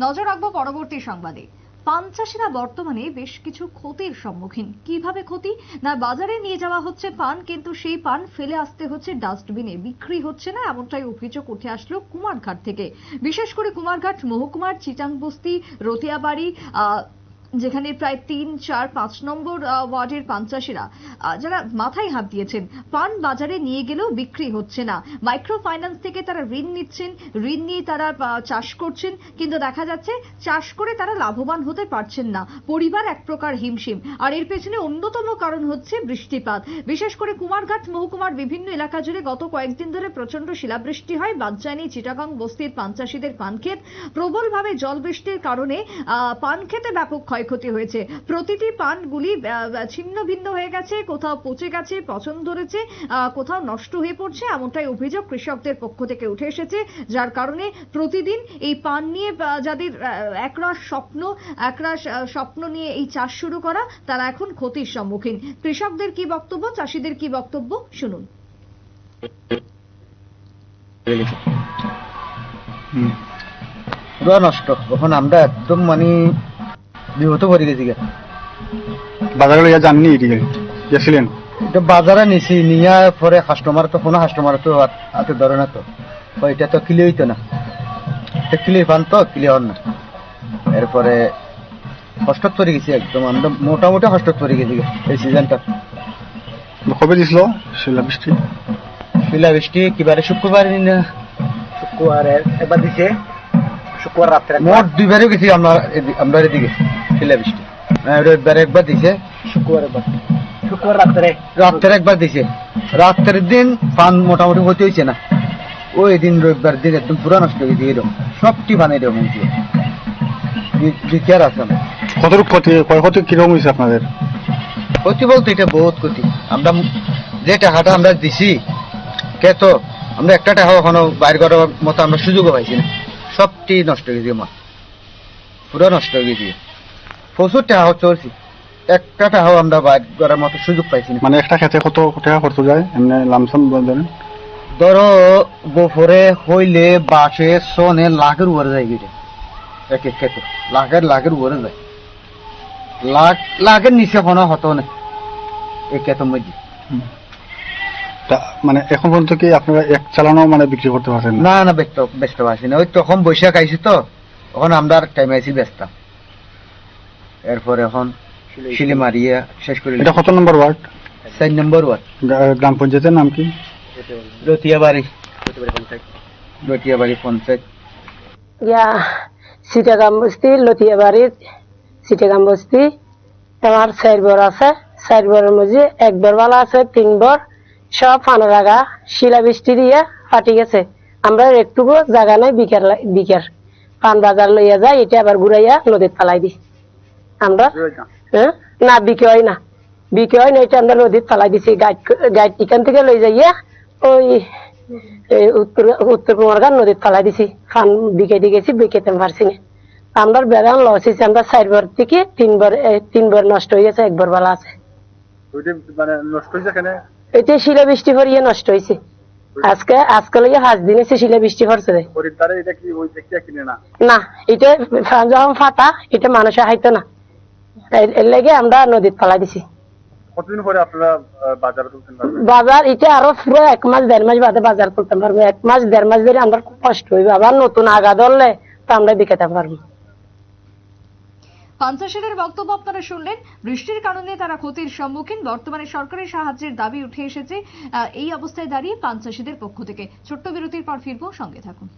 নজর রাখব পরবর্তী সংবাদে। পান চাষিরা বর্তমানে বেশ কিছু ক্ষতির সম্মুখীন। কীভাবে ক্ষতি? না, বাজারে নিয়ে যাওয়া হচ্ছে পান, কিন্তু সেই পান ফেলে আসতে হচ্ছে, ডাস্টবিনে বিক্রি হচ্ছে না, এমনটাই অভিযোগ উঠে আসলো কুমারঘাট থেকে। বিশেষ করে কুমারঘাট, মহকুমার চিটাংবস্তি রতিয়াবাড়ি যেখানে প্রায় তিন চার পাঁচ নম্বর ওয়ার্ডের পান যারা মাথায় হাত দিয়েছেন পান বাজারে নিয়ে গেলেও বিক্রি হচ্ছে না। মাইক্রো ফাইন্যান্স থেকে তারা ঋণ নিচ্ছেন ঋণ নিয়ে তারা চাষ করছেন কিন্তু দেখা যাচ্ছে চাষ করে তারা লাভবান হতে পারছেন না। পরিবার এক প্রকার হিমশিম। আর এর পেছনে অন্যতম কারণ হচ্ছে বৃষ্টিপাত। বিশেষ করে কুমারঘাট মহকুমার বিভিন্ন এলাকা জুড়ে গত কয়েকদিন ধরে প্রচণ্ড শিলাবৃষ্টি হয়। বাদজানি চিটাগাং বস্তির পান চাষিদের পান ক্ষেত প্রবলভাবে জল বৃষ্টির কারণে আহ, পান খেতে ব্যাপক ক্ষয়ক্ষতি হয়েছে। প্রতিটি পানগুলি ছিন্ন ভিন্ন হয়ে গেছে, কোথাও পচে গেছে, পচন ধরেছে কোথাও নষ্ট হয়ে পড়ছে, এমনটাই অভিযোগ কৃষকদের পক্ষ থেকে উঠে এসেছে, যার কারণে প্রতিদিন এই পান নিয়ে যাদের একরাশ স্বপ্ন একরাশ স্বপ্ন নিয়ে এই চাষ শুরু করা, তারা এখন ক্ষতির সম্মুখীন। কৃষকদের কি বক্তব্য, চাষিদের কি বক্তব্য, শুনুন। নষ্ট। এখন আমরা একদম মানে বিহত করে গেছি গে। বাজারে লইয়া যাননি এদিকে গেছিলেন এটা বাজারে নিছি নিয়া পরে কাস্টমার তো কোনো কাস্টমার তো হাত- ধরে না তো। এটা তো কিলি হইতো না। এটা কিলি পান তো কিলি হন না। এরপরে কষ্ট পড়ে গেছি একদম আমরা মোটামুটি কষ্ট পড়ে গেছি গে, এই সিজনটা কবে দিছিল? শিলা বৃষ্টি শিলা বৃষ্টি কিবারে শুক্রবার না। শুক্রবারে একবার দিছে। শুক্রবার রাত্রে মোট দুইবারে গেছি আমরা এদি- আমরা এদিকে। শিলা বৃষ্টি। হ্যাঁ, রবিবার একবার দিছে। শুক্রবার একবার শুক্রবার রাত্রে। রাত্রে একবার দিছে। রাত্রের দিন পান মোটামুটি হতে হয়েছে না। ওই দিন রবিবার দিন একদম পুরো নষ্ট হয়ে গেছে এরকম সবটি পান এরকম হয়েছে দিকে আছে না। কতটুকু ক্ষতি ক্ষয়ক্ষতি কীরকম হয়েছে আপনাদের? ক্ষতি বলতে এটা বহুত ক্ষতি। আমরা যে টাকাটা আমরা দিছি কে তো আমরা একটা টাকা এখনও বাইর করার মতো আমরা সুযোগও পাইছি না। সবটি নষ্ট হয়ে গেছে আমার পুরো নষ্ট হয়ে গেছে। প্রচুর টাকা চলছি। একটা টাকাও আমরা বাইর করার মতো সুযোগ পাইছি না। মানে একটা খেতে কত টাকা খরচ যায়? এমনি লামসাম বলেন ধরো গোফরে হইলে বাসে সনে লাখের উপরে যায় গেছে এক এক ক্ষেত্রে লাখের লাখের উপরে যায়। লাখ লাখের নিচে কোনো হতো না। এই ক্ষেত্রের মধ্যে। তা মানে এখন পর্যন্ত কি আপনারা এক চালানো মানে বিক্রি করতে পারছেন না? না ব্যস্ত ব্যস্ত আছি না। ওই তখন বৈশাখ আইছি তো। তখন আমরা টাইম আইছি ব্যস্ত। এরপর এখন শিলি মারিয়ে শেষ করে এটা কত নম্বর ওয়ার্ড? চার নম্বর ওয়ার্ড। গ্রাম পঞ্চায়েতের নাম কি? রতিয়াবাড়ি রতিয়াবাড়ি পঞ্চায়েত। ইয়া সিটাগাম বস্তি লতিয়াবাড়ির সিটাগাম বস্তি। আমার চার বর আছে চার বরের মধ্যে এক বর ভালো আছে তিন বর। সব ফানো লাগা শিলা বৃষ্টি দিয়ে ফাটি গেছে। আমরা একটুকু জায়গা নাই বিকার বিকার পান বাজার লইয়া যায় এটা আবার ঘুরাইয়া নদীত ফালাই দি আমরা হ্যাঁ? না বিকে হয় না। বিকে হয় না এটা আমরা নদীত ফালাই দিছি গাইড গাইড এখান থেকে লই যাইয়া ওই এই উত্তর উত্তর কুমারগান নদীত ফালাই দিছি। ফান বিকে দিয়ে গেছি বিকেতে পারছি না আমরা বেড়ান লস হয়েছে আমরা চারবার থেকে তিনবার তিনবার নষ্ট হয়ে গেছে একবার ভালো আছে। মানে এটা শিলা বৃষ্টি ভরিয়ে নষ্ট হয়েছে। আজকে আজকে লইয়া পাঁচ দিন এসে শিলা বৃষ্টি না? না এটা যখন ফাটা এটা মানুষে হাইতো না। এর- এর আমরা নদীত ফালাই দিছি। কতদিন পরে আপনারা বাজারে তুলছেন বাজার এটা আরও পুরো এক মাস দেড় মাস বাদে বাজার করতে পারব। এক মাস দেড় মাস ধরে আমরা খুব কষ্ট হইবে আবার নতুন আগা ধরলে তো আমরা বিকেতে পারব। পাঞ্চাশের বক্তব্য আপনারা শুনলেন। বৃষ্টির কারণে তারা ক্ষতির সম্মুখীন। বর্তমানে সরকারের সাহায্যের দাবি উঠে এসেছে আহ, এই অবস্থায় দাঁড়িয়ে পাঞ্চাশীদের পক্ষ থেকে। ছোট্ট বিরতির পর ফিরবো সঙ্গে থাকুন।